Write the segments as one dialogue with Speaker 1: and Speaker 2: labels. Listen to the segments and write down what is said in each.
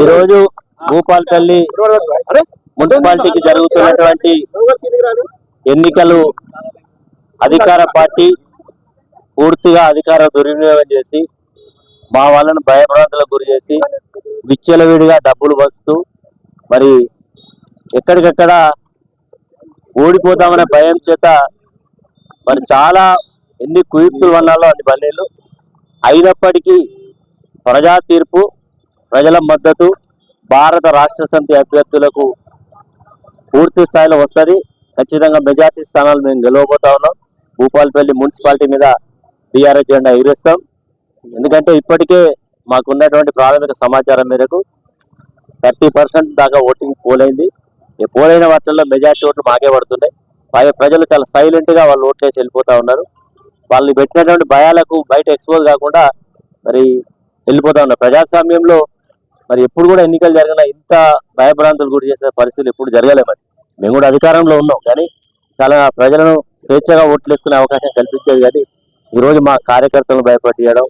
Speaker 1: ఈ రోజు భూపాల్పల్లి మున్సిపాలిటీకి జరుగుతున్నటువంటి ఎన్నికలు అధికార పార్టీ పూర్తిగా అధికార దుర్వినియోగం చేసి మా వాళ్ళను భయభ్రాంతులకు గురి చేసి విచ్చలవిడిగా డబ్బులు వస్తూ మరి ఎక్కడికక్కడ ఓడిపోతామనే భయం చేత మరి చాలా ఎన్ని కుయుక్తులు వన్నాలో అన్ని బల్లీలు అయినప్పటికీ ప్రజా తీర్పు ప్రజల మద్దతు భారత రాష్ట్ర సమితి అభ్యర్థులకు పూర్తి స్థాయిలో వస్తుంది. ఖచ్చితంగా మెజార్టీ స్థానాలు మేము గెలవబోతా ఉన్నాం. భూపాలపల్లి మున్సిపాలిటీ మీద బీఆర్ఎస్ జెండా ఎగిరిస్తాం. ఎందుకంటే ఇప్పటికే మాకున్నటువంటి ప్రాథమిక సమాచారం మేరకు థర్టీ పర్సెంట్ దాకా ఓటింగ్ పోలైంది. ఈ పోలైన వాటిల్లో మెజార్టీ ఓట్లు మాకే పడుతున్నాయి. పైగా ప్రజలు చాలా సైలెంట్గా వాళ్ళు ఓట్లేసి వెళ్ళిపోతూ ఉన్నారు. వాళ్ళు పెట్టినటువంటి భయాలకు బయట ఎక్స్పోజ్ కాకుండా మరి వెళ్ళిపోతా ఉన్నారు. ప్రజాస్వామ్యంలో మరి ఎప్పుడు కూడా ఎన్నికలు జరిగిన ఇంత భయభ్రాంతులు గురి చేసే పరిస్థితులు ఎప్పుడు జరగలే మరి. మేము కూడా అధికారంలో ఉన్నాం కానీ చాలా ప్రజలను స్వేచ్ఛగా ఓట్లు వేసుకునే అవకాశం కల్పించేది కానీ ఈ రోజు మా కార్యకర్తలను భయపడియడం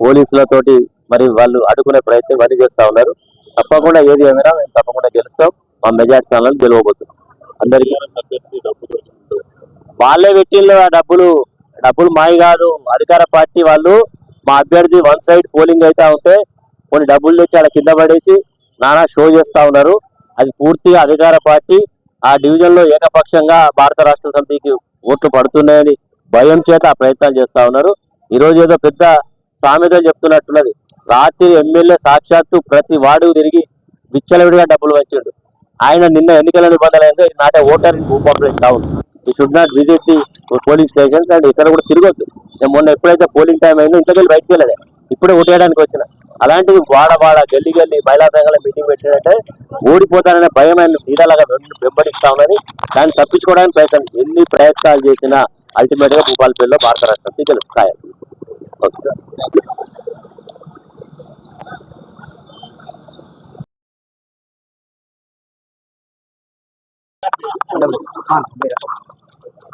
Speaker 1: పోలీసులతోటి మరి వాళ్ళు అడుగునే ప్రయత్నం ఇవన్నీ చేస్తూ ఉన్నారు. తప్పకుండా ఏది ఏమైనా మేము తప్పకుండా గెలుస్తాం మా మెజార్టీ స్థానాలను గెలవబోతున్నాం. అందరికీ వాళ్ళే పెట్టిళ్ళు ఆ డబ్బులు డబ్బులు మాయి కాదు అధికార పార్టీ వాళ్ళు మా అభ్యర్థి వన్ సైడ్ పోలింగ్ అయితే ఉంటే కొన్ని డబ్బులు తెచ్చి ఆడ కింద పడేసి నానా షో చేస్తా ఉన్నారు. అది పూర్తిగా అధికార పార్టీ ఆ డివిజన్లో ఏకపక్షంగా భారత రాష్ట్ర సమితికి ఓట్లు పడుతున్నాయని భయం చేత ఆ ప్రయత్నాలు చేస్తా ఉన్నారు. ఈ రోజు ఏదో పెద్ద సామెతలు చెప్తున్నట్టున్నది. రాత్రి ఎమ్మెల్యే సాక్షాత్తు ప్రతి వార్డు తిరిగి విచ్చలవిడిగా డబ్బులు వచ్చిండు ఆయన నిన్న ఎన్నికల నిబంధనలు నాటే ఓటర్ పాపులేషన్ టౌన్ ఈ should not visit the polling stations and ఇక్కడ కూడా తిరగొద్దు. నేను మొన్న ఎప్పుడైతే పోలింగ్ టైం అయిందో ఇంతకెళ్ళి బయటకు వెళ్ళలేదు ఇప్పుడే ఓటేయడానికి వచ్చిన. అలాంటివి వాడ వాడ గల్లి గల్లి మహిళా సంఘాల మీటింగ్ పెట్టినట్టే ఓడిపోతాననే భయం ఆయన నీడలాగా వెంబడిస్తా ఉన్నది. దాన్ని తప్పించుకోవడానికి ప్రయత్నం ఎన్ని ప్రయత్నాలు చేసినా అల్టిమేట్గా భూపాలపల్లిలో భారత రాష్ట్రం గెలుస్తాయి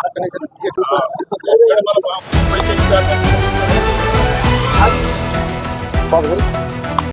Speaker 1: అక్కడ
Speaker 2: Bakın.